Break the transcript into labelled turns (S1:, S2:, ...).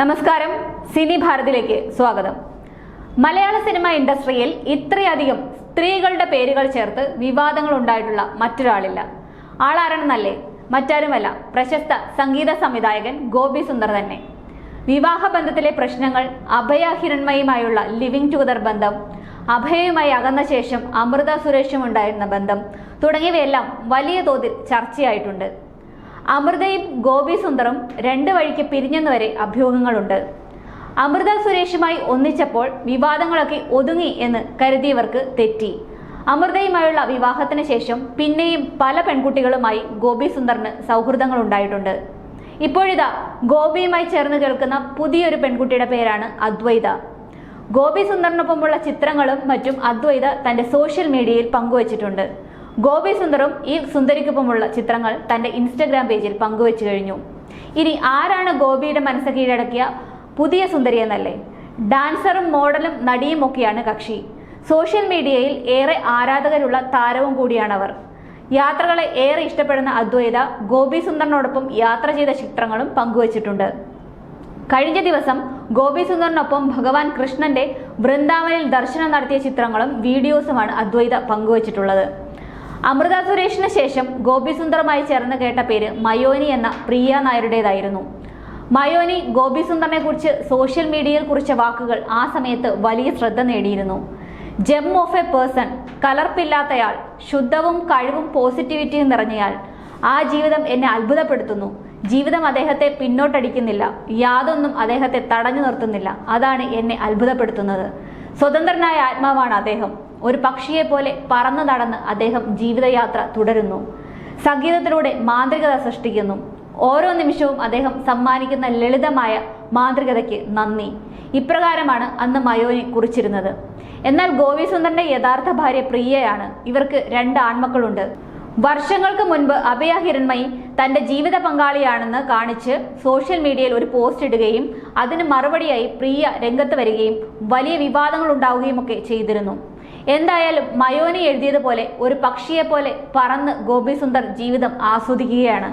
S1: നമസ്കാരം. സിനി ഭാരതിലേക്ക് സ്വാഗതം. മലയാള സിനിമ ഇൻഡസ്ട്രിയിൽ ഇത്രയധികം സ്ത്രീകളുടെ പേരുകൾ ചേർത്ത് വിവാദങ്ങൾ ഉണ്ടായിട്ടുള്ള മറ്റൊരാളില്ല. ആളാരണെന്നല്ലേ? മറ്റാരുമല്ല. പ്രശസ്ത സംഗീത സംവിധായകൻ ഗോപി സുന്ദർ തന്നെ. വിവാഹബന്ധത്തിലെ പ്രശ്നങ്ങൾ അഭയ ഹിരൺമയുമായുള്ള ലിവിംഗ് ടുഗദർ ബന്ധം അഭയയുമായി അകന്ന ശേഷം അമൃത സുരേഷും ഉണ്ടായിരുന്ന ബന്ധം തുടങ്ങിയവയെല്ലാം വലിയ തോതിൽ ചർച്ചയായിട്ടുണ്ട്. അമൃതയും ഗോപി സുന്ദറും രണ്ട് വഴിക്ക് പിരിഞ്ഞെന്നുവരെ അഭ്യൂഹങ്ങളുണ്ട്. അമൃത സുരേഷുമായി ഒന്നിച്ചപ്പോൾ വിവാദങ്ങളൊക്കെ ഒതുങ്ങി എന്ന് കരുതിയവർക്ക് തെറ്റി. അമൃതയുമായുള്ള വിവാഹത്തിന് ശേഷം പിന്നെയും പല പെൺകുട്ടികളുമായി ഗോപി സുന്ദറിന് സൗഹൃദങ്ങൾ ഉണ്ടായിട്ടുണ്ട് ഇപ്പോഴിതാ ഗോപിയുമായി ചേർന്ന് കേൾക്കുന്ന പുതിയൊരു പെൺകുട്ടിയുടെ പേരാണ് അദ്വൈത. ഗോപി സുന്ദറിനൊപ്പമുള്ള ചിത്രങ്ങളും മറ്റും അദ്വൈത തന്റെ സോഷ്യൽ മീഡിയയിൽ പങ്കുവച്ചിട്ടുണ്ട്. ഗോപി സുന്ദറും ഈ സുന്ദരിക്കൊപ്പമുള്ള ചിത്രങ്ങൾ തന്റെ ഇൻസ്റ്റഗ്രാം പേജിൽ പങ്കുവച്ചു കഴിഞ്ഞു. ഇനി ആരാണ് ഗോപിയുടെ മനസ്സ് കീഴടക്കിയ പുതിയ സുന്ദരി എന്നല്ലേ? ഡാൻസറും മോഡലും നടിയും ഒക്കെയാണ് കക്ഷി. സോഷ്യൽ മീഡിയയിൽ ഏറെ ആരാധകരുള്ള താരവും കൂടിയാണവർ. യാത്രകളെ ഏറെ ഇഷ്ടപ്പെടുന്ന അദ്വൈത ഗോപി സുന്ദറിനോടൊപ്പം യാത്ര ചെയ്ത ചിത്രങ്ങളും പങ്കുവച്ചിട്ടുണ്ട്. കഴിഞ്ഞ ദിവസം ഗോപി സുന്ദറിനൊപ്പം ഭഗവാൻ കൃഷ്ണന്റെ വൃന്ദാവനിൽ ദർശനം നടത്തിയ ചിത്രങ്ങളും വീഡിയോസുമാണ് അദ്വൈത പങ്കുവച്ചിട്ടുള്ളത്. അമൃത സുരേഷിന് ശേഷം ഗോപി സുന്ദറുമായി ചേർന്ന് കേട്ട പേര് മയോനി എന്ന പ്രിയ നായരുടേതായിരുന്നു. മയോനി ഗോപി സുന്ദറിനെ കുറിച്ച് സോഷ്യൽ മീഡിയയിൽ കുറിച്ച വാക്കുകൾ ആ സമയത്ത് വലിയ ശ്രദ്ധ നേടിയിരുന്നു. ജെം ഓഫ് എ പേഴ്സൺ കലർപ്പില്ലാത്തയാൾ ശുദ്ധവും കഴിവും പോസിറ്റിവിറ്റിയും നിറഞ്ഞയാൾ. ആ ജീവിതം എന്നെ അത്ഭുതപ്പെടുത്തുന്നു. ജീവിതം അദ്ദേഹത്തെ പിന്നോട്ടടിക്കുന്നില്ല. യാതൊന്നും അദ്ദേഹത്തെ തടഞ്ഞു നിർത്തുന്നില്ല. അതാണ് എന്നെ അത്ഭുതപ്പെടുത്തുന്നത്. സ്വതന്ത്രനായ ആത്മാവാണ് അദ്ദേഹം. ഒരു പക്ഷിയെ പോലെ പറന്നു നടന്ന് അദ്ദേഹം ജീവിതയാത്ര തുടരുന്നു. സംഗീതത്തിലൂടെ മാന്ത്രികത സൃഷ്ടിക്കുന്നു. ഓരോ നിമിഷവും അദ്ദേഹം സമ്മാനിക്കുന്ന ലളിതമായ മാന്ത്രികതയ്ക്ക് നന്ദി. ഇപ്രകാരമാണ് അന്ന് മയോനി കുറിച്ചിരുന്നത്. എന്നാൽ ഗോവിസുന്ദറിന്റെ യഥാർത്ഥ ഭാര്യ പ്രിയയാണ്. ഇവർക്ക് രണ്ട് ആൺമക്കളുണ്ട്. വർഷങ്ങൾക്ക് മുൻപ് അഭയ ഹിരൺമയി തന്റെ ജീവിത പങ്കാളിയാണെന്ന് കാണിച്ച് സോഷ്യൽ മീഡിയയിൽ ഒരു പോസ്റ്റ് ഇടുകയും അതിന് മറുപടിയായി പ്രിയ രംഗത്ത് വരികയും വലിയ വിവാദങ്ങൾ ഉണ്ടാവുകയും ഒക്കെ ചെയ്തിരുന്നു. എന്തായാലും മയോനി എഴുതിയതുപോലെ ഒരു പക്ഷിയെപ്പോലെ പറന്ന് ഗോപി സുന്ദർ ജീവിതം ആസ്വദിക്കുകയാണ്.